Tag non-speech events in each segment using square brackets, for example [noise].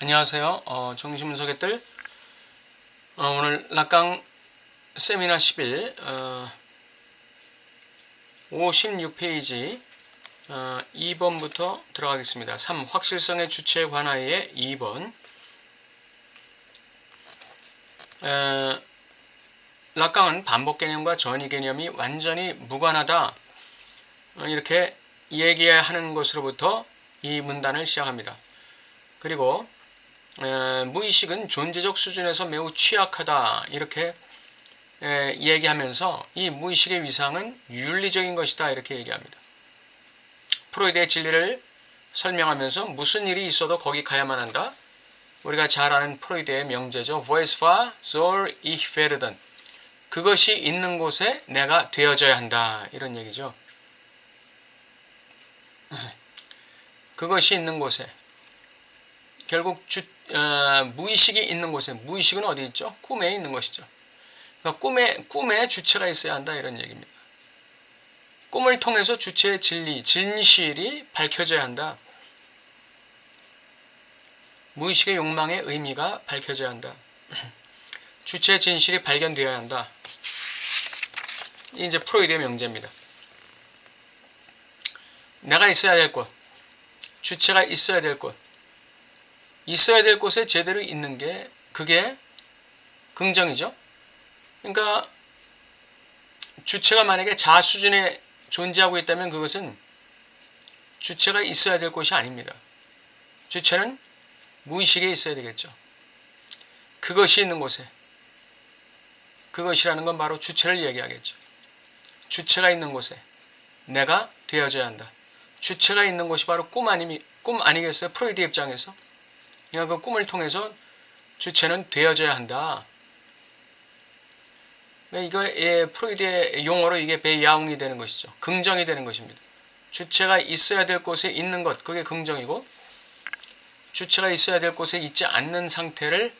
안녕하세요. 어, 정신분석의들 어, 오늘 락강 세미나 11 어, 56페이지 어, 2번부터 들어가겠습니다. 3. 확실성의 주체 관하의 2번 에, 락강은 반복 개념과 전이 개념이 완전히 무관하다 어, 이렇게 얘기하는 것으로부터 이 문단을 시작합니다. 그리고 에, 무의식은 존재적 수준에서 매우 취약하다 이렇게 에, 얘기하면서 이 무의식의 위상은 윤리적인 것이다 이렇게 얘기합니다. 프로이드의 진리를 설명하면서 무슨 일이 있어도 거기 가야만 한다. 우리가 잘 아는 프로이드의 명제죠. Voice soll ich werden. 그것이 있는 곳에 내가 되어져야 한다. 이런 얘기죠. 그것이 있는 곳에 결국 주, 어, 무의식이 있는 곳에 무의식은 어디 있죠? 꿈에 있는 것이죠. 그러니까 꿈에 꿈에 주체가 있어야 한다 이런 얘기입니다. 꿈을 통해서 주체의 진리, 진실이 밝혀져야 한다. 무의식의 욕망의 의미가 밝혀져야 한다. [clears throat] 주체의 진실이 발견되어야 한다. 이 이제 프로이드의 명제입니다. 내가 있어야 될 곳, 주체가 있어야 될 곳, 있어야 될 곳에 제대로 있는 게 그게 긍정이죠. 그러니까 주체가 만약에 자 수준에 존재하고 있다면 그것은 주체가 있어야 될 곳이 아닙니다. 주체는 무의식에 있어야 되겠죠. 그것이 있는 곳에 그것이라는 건 바로 주체를 얘기하겠죠. 주체가 있는 곳에 내가 되어져야 한다. 주체가 있는 곳이 바로 꿈 아니 꿈 아니겠어요? 프로이드 입장에서 그러니까 그 꿈을 통해서 주체는 되어져야 한다. 이거 예, 프로이드의 용어로 이게 배야웅이 되는 것이죠. 긍정이 되는 것입니다. 주체가 있어야 될 곳에 있는 것, 그게 긍정이고 주체가 있어야 될 곳에 있지 않는 상태를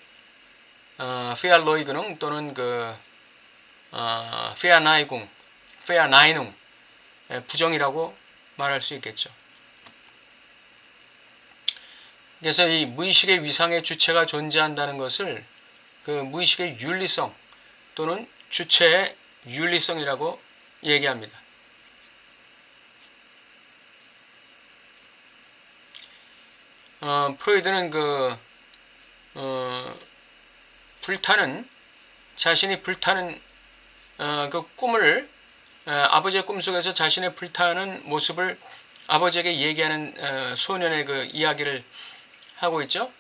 어, 페알로이그능 또는 그 어, 페아나이궁, 페아나이농 예, 부정이라고 말할 수 있겠죠. 그래서 이 무의식의 위상의 주체가 존재한다는 것을 그 무의식의 윤리성 또는 주체의 윤리성이라고 얘기합니다. 어, 프로이드는 그 어, 불타는 자신이 불타는 어, 그 꿈을 어, 아버지의 꿈속에서 자신의 불타는 모습을 아버지에게 얘기하는 어, 소년의 그 이야기를 하고 있죠.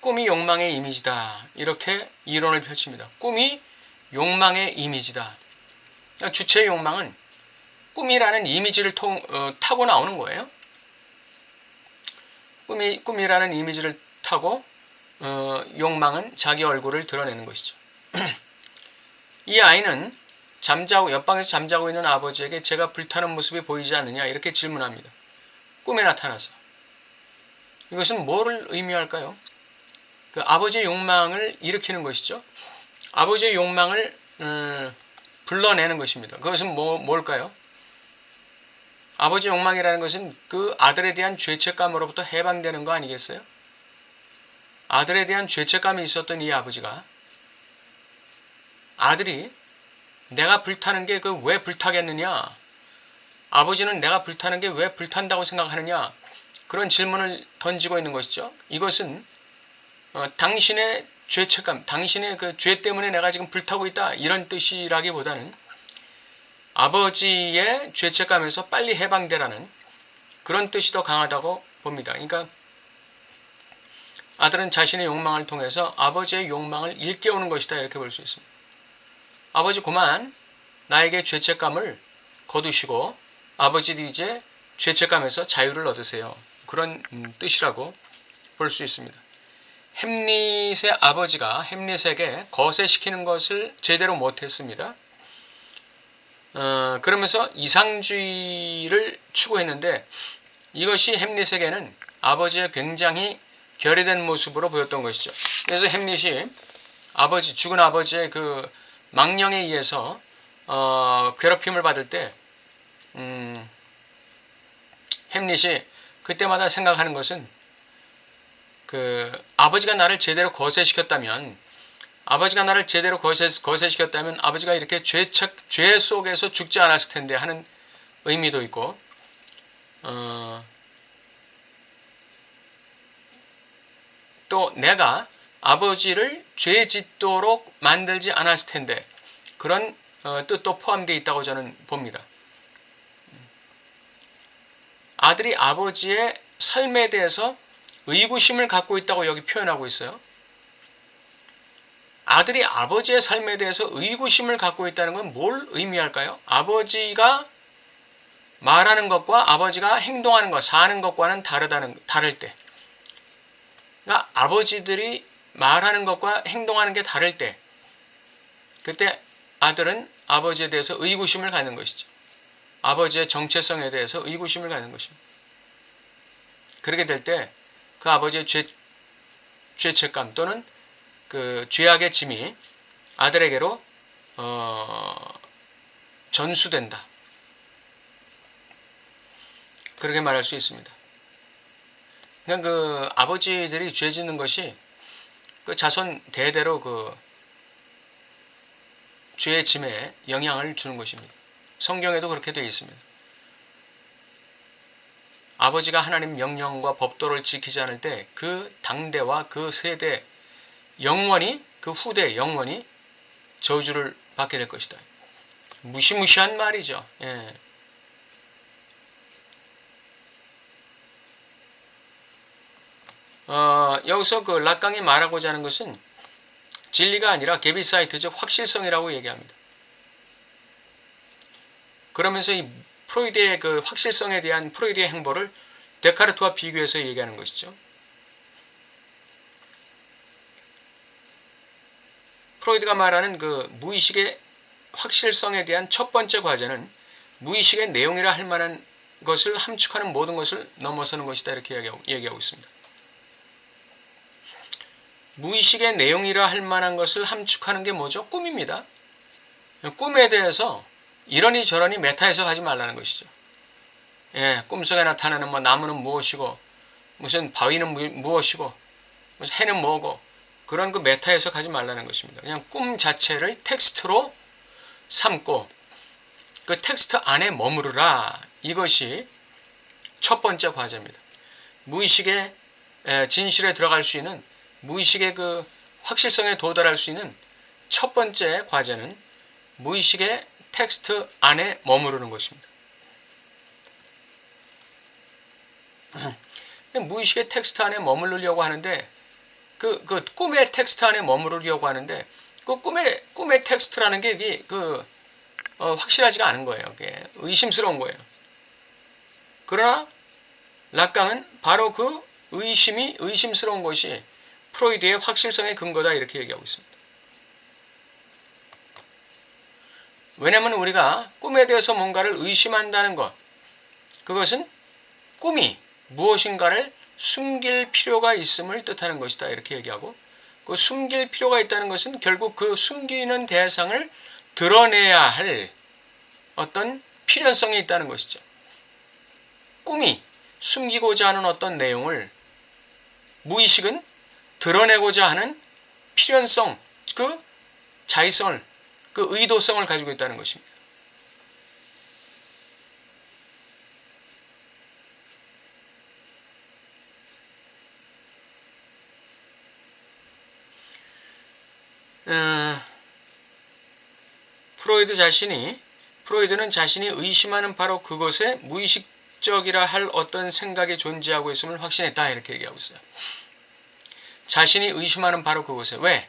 꿈이 욕망의 이미지다. 이렇게 이론을 펼칩니다. 꿈이 욕망의 이미지다. 주체의 욕망은 꿈이라는 이미지를 통, 어, 타고 나오는 거예요. 꿈이, 꿈이라는 이미지를 타고 어, 욕망은 자기 얼굴을 드러내는 것이죠. [clears throat] 이 아이는 잠자고 옆방에서 잠자고 있는 아버지에게 제가 불타는 모습이 보이지 않느냐 이렇게 질문합니다. 꿈에 나타나서 이것은 뭐를 의미할까요? 그 아버지의 욕망을 일으키는 것이죠. 아버지의 욕망을 음, 불러내는 것입니다. 그것은 뭐, 뭘까요? 아버지 욕망이라는 것은 그 아들에 대한 죄책감으로부터 해방되는 거 아니겠어요? 아들에 대한 죄책감이 있었던 이 아버지가 아들이 내가 불타는 게 그 왜 불타겠느냐? 아버지는 내가 불타는 게 왜 불탄다고 생각하느냐? 그런 질문을 던지고 있는 것이죠. 이것은 어, 당신의 죄책감, 당신의 그 죄 때문에 내가 지금 불타고 있다 이런 뜻이라기보다는 아버지의 죄책감에서 빨리 해방되라는 그런 뜻이 더 강하다고 봅니다. 그러니까 아들은 자신의 욕망을 통해서 아버지의 욕망을 일깨우는 것이다 이렇게 볼 수 있습니다. 아버지 그만 나에게 죄책감을 거두시고 아버지도 이제 죄책감에서 자유를 얻으세요. 그런 뜻이라고 볼 수 있습니다. 햄릿의 아버지가 햄릿에게 거세시키는 것을 제대로 못했습니다. 어, 그러면서 이상주의를 추구했는데 이것이 햄릿에게는 아버지의 굉장히 결여된 모습으로 보였던 것이죠. 그래서 햄릿이 아버지 죽은 아버지의 그 망령에 의해서 어, 괴롭힘을 받을 때 음, 햄릿이 그때마다 생각하는 것은 그 아버지가 나를 제대로 거세시켰다면 아버지가 나를 제대로 거세, 거세시켰다면 아버지가 이렇게 죄책, 죄 속에서 죽지 않았을 텐데 하는 의미도 있고 어, 또 내가 아버지를 죄 짓도록 만들지 않았을 텐데 그런 어, 뜻도 포함되어 있다고 저는 봅니다. 아들이 아버지의 삶에 대해서 의구심을 갖고 있다고 여기 표현하고 있어요. 아들이 아버지의 삶에 대해서 의구심을 갖고 있다는 건 뭘 의미할까요? 아버지가 말하는 것과 아버지가 행동하는 것, 사는 것과는 다르다는 다를 때. 그러니까 아버지들이 말하는 것과 행동하는 게 다를 때 그때 아들은 아버지에 대해서 의구심을 갖는 것이죠. 아버지의 정체성에 대해서 의구심을 갖는 것입니다. 그렇게 될 때 그 아버지의 죄, 죄책감 또는 그 죄악의 짐이 아들에게로 어, 전수된다. 그렇게 말할 수 있습니다. 그냥 그 아버지들이 죄 짓는 것이 그 자손 대대로 그 죄의 짐에 영향을 주는 것입니다. 성경에도 그렇게 되어 있습니다. 아버지가 하나님 명령과 법도를 지키지 않을 때 그 당대와 그 세대 영원히 그 후대 영원히 저주를 받게 될 것이다. 무시무시한 말이죠. 예. 어, 여기서 그 락강이 말하고자 하는 것은 진리가 아니라 개비사이트 즉 확실성이라고 얘기합니다. 그러면서 이 프로이드의 그 확실성에 대한 프로이드의 행보를 데카르트와 비교해서 얘기하는 것이죠. 프로이드가 말하는 그 무의식의 확실성에 대한 첫 번째 과제는 무의식의 내용이라 할 만한 것을 함축하는 모든 것을 넘어서는 것이다 이렇게 얘기하고, 있습니다. 무의식의 내용이라 할 만한 것을 함축하는 게 뭐죠? 꿈입니다. 꿈에 대해서 이러니 저러니 메타 해석하지 말라는 것이죠. 예, 꿈속에 나타나는 뭐 나무는 무엇이고 무슨 바위는 무엇이고 무슨 해는 뭐고 그런 그 메타 해석하지 말라는 것입니다. 그냥 꿈 자체를 텍스트로 삼고 그 텍스트 안에 머무르라 이것이 첫 번째 과제입니다. 무의식의 진실에 들어갈 수 있는 무의식의 그 확실성에 도달할 수 있는 첫 번째 과제는 무의식의 텍스트 안에 머무르는 것입니다. [clears throat] 무의식의 텍스트 안에 머무르려고 하는데 그, 그 꿈의 텍스트 안에 머무르려고 하는데 그 꿈의 꿈의 텍스트라는 게 이게 그 어, 확실하지가 않은 거예요. 그게 의심스러운 거예요. 그러나 락강은 바로 그 의심이 의심스러운 것이 프로이드의 확실성의 근거다 이렇게 얘기하고 있습니다. 왜냐하면 우리가 꿈에 대해서 뭔가를 의심한다는 것, 그것은 꿈이 무엇인가를 숨길 필요가 있음을 뜻하는 것이다 이렇게 얘기하고 그 숨길 필요가 있다는 것은 결국 그 숨기는 대상을 드러내야 할 어떤 필연성이 있다는 것이죠. 꿈이 숨기고자 하는 어떤 내용을 무의식은 드러내고자 하는 필연성, 그 자의성을, 그 의도성을 가지고 있다는 것입니다. 어, 프로이드 자신이 프로이드는 자신이 의심하는 바로 그것에 무의식적이라 할 어떤 생각이 존재하고 있음을 확신했다 이렇게 얘기하고 있어요. 자신이 의심하는 바로 그것에 왜?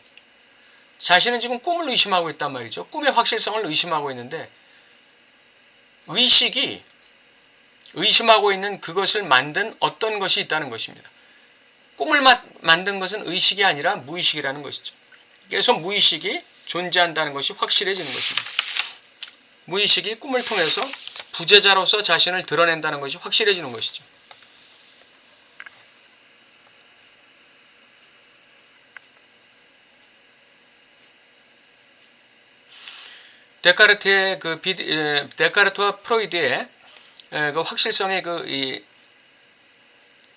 자신은 지금 꿈을 의심하고 있단 말이죠. 꿈의 확실성을 의심하고 있는데 의식이 의심하고 있는 그것을 만든 어떤 것이 있다는 것입니다. 꿈을 만든 것은 의식이 아니라 무의식이라는 것이죠. 그래서 무의식이 존재한다는 것이 확실해지는 것입니다. 무의식이 꿈을 통해서 부재자로서 자신을 드러낸다는 것이 확실해지는 것이죠. 데카르트의 그 비, 데카르트와 프로이드의 그 확실성의 그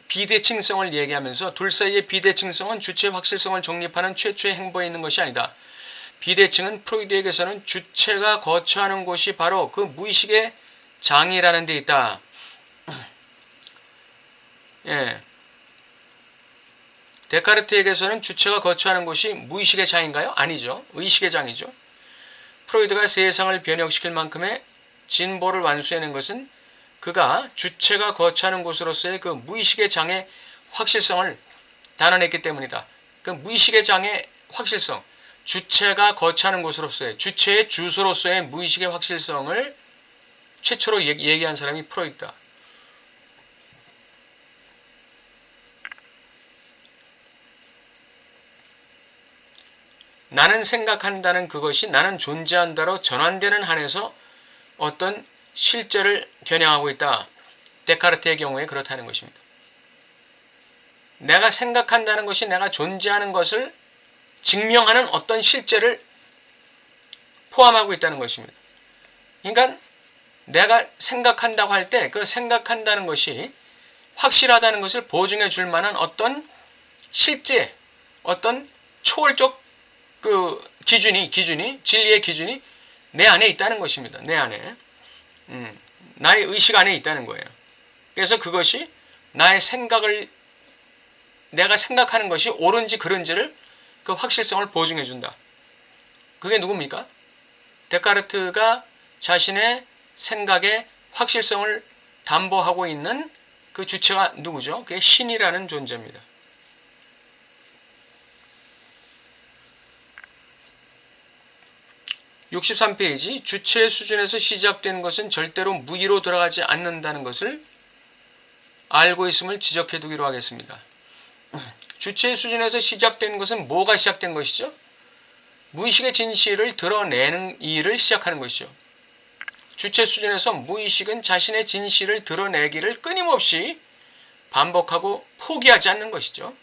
비대칭성을 얘기하면서 둘 사이의 비대칭성은 주체 확실성을 정립하는 최초의 행보에 있는 것이 아니다. 비대칭은 프로이드에게서는 주체가 거처하는 곳이 바로 그 무의식의 장이라는 데 있다. [clears throat] 예. 데카르트에게서는 주체가 거처하는 곳이 무의식의 장인가요? 아니죠. 의식의 장이죠. 프로이드가 세상을 변형시킬 만큼의 진보를 완수해낸 것은 그가 주체가 거처하는 곳으로서의 그 무의식의 장의 확실성을 단언했기 때문이다. 그 무의식의 장의 확실성, 주체가 거처하는 곳으로서의 주체의 주소로서의 무의식의 확실성을 최초로 얘기- 얘기한 사람이 프로이드다. 나는 생각한다는 그것이 나는 존재한다로 전환되는 한에서 어떤 실제를 겨냥하고 있다. 데카르트의 경우에 그렇다는 것입니다. 내가 생각한다는 것이 내가 존재하는 것을 증명하는 어떤 실제를 포함하고 있다는 것입니다. 그러니까 내가 생각한다고 할 때 그 생각한다는 것이 확실하다는 것을 보증해 줄 만한 어떤 실제, 어떤 초월적 그 기준이 기준이 진리의 기준이 내 안에 있다는 것입니다. 내 안에 음, 나의 의식 안에 있다는 거예요. 그래서 그것이 나의 생각을 내가 생각하는 것이 옳은지 그른지를 그 확실성을 보증해 준다. 그게 누굽니까? 데카르트가 자신의 생각의 확실성을 담보하고 있는 그 주체가 누구죠? 그게 신이라는 존재입니다. (63페이지) 주체 수준에서 시작된 것은 절대로 무의로 돌아가지 않는다는 것을 알고 있음을 지적해 두기로 하겠습니다. 주체 수준에서 시작된 것은 뭐가 시작된 것이죠? 무의식의 진실을 드러내는 일을 시작하는 것이죠. 주체 수준에서 무의식은 자신의 진실을 드러내기를 끊임없이 반복하고 포기하지 않는 것이죠.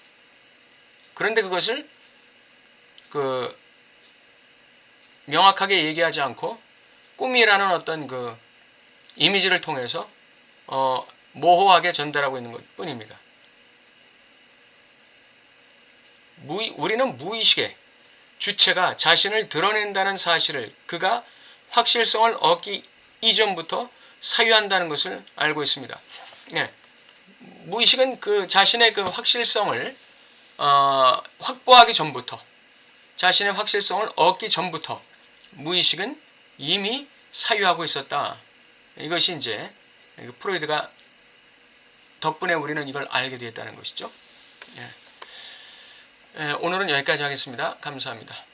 그런데 그것을 그 명확하게 얘기하지 않고 꿈이라는 어떤 그 이미지를 통해서 어 모호하게 전달하고 있는 것 뿐입니다. 무의, 우리는 무의식의 주체가 자신을 드러낸다는 사실을 그가 확실성을 얻기 이전부터 사유한다는 것을 알고 있습니다. 예. 무의식은 그 자신의 그 확실성을 어, 확보하기 전부터 자신의 확실성을 얻기 전부터 무의식은 이미 사유하고 있었다. 이것이 이제 프로이드가 덕분에 우리는 이걸 알게 되었다는 것이죠. 예. 예, 오늘은 여기까지 하겠습니다. 감사합니다.